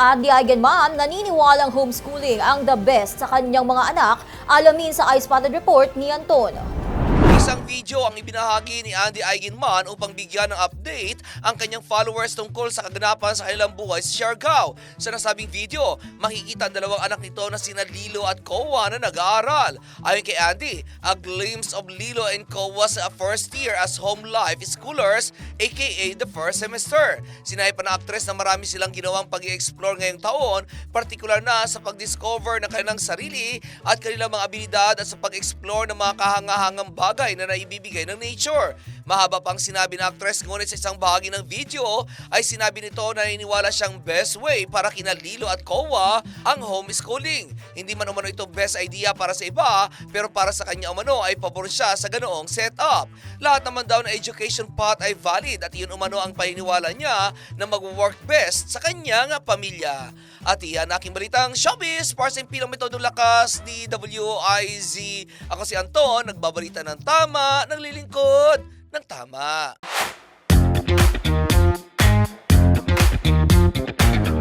Andy Eigenman, naniniwalang homeschooling ang the best sa kanyang mga anak. Alamin sa iSpotted Report ni Anton. Isang video ang ibinahagi ni Andy Eigenman upang bigyan ng update ang kanyang followers tungkol sa kaganapan sa kanilang buhay sa Siargao. Sa nasabing video, makikita ang dalawang anak nito na sina Lilo at Kowa na nag-aaral. Ayon kay Andy, a glimpse of Lilo and Kowa sa first year as home life schoolers, aka the first semester. Sinabi pa na actress na marami silang ginawang pag explore ngayong taon, partikular na sa pag-discover ng kanilang sarili at kanilang mga abilidad at sa pag-explore ng mga kahangahangang bagay na naibibigay ng nature. Mahaba pang sinabi ng actress ngunit sa isang bahagi ng video ay sinabi nito na naniniwala siyang best way para kina Lilo at Kowa ang homeschooling. Hindi man umano ito best idea para sa iba pero para sa kanya umano ay pabor siya sa ganoong setup. Lahat naman daw na education path ay valid at iyon umano ang paniniwala niya na mag-work best sa kanyang pamilya. At iyan aking balitang showbiz para sa impilang metodong lakas ni WIZ. Ako si Anton, nagbabalita ng tama, naglilingkod ng tama.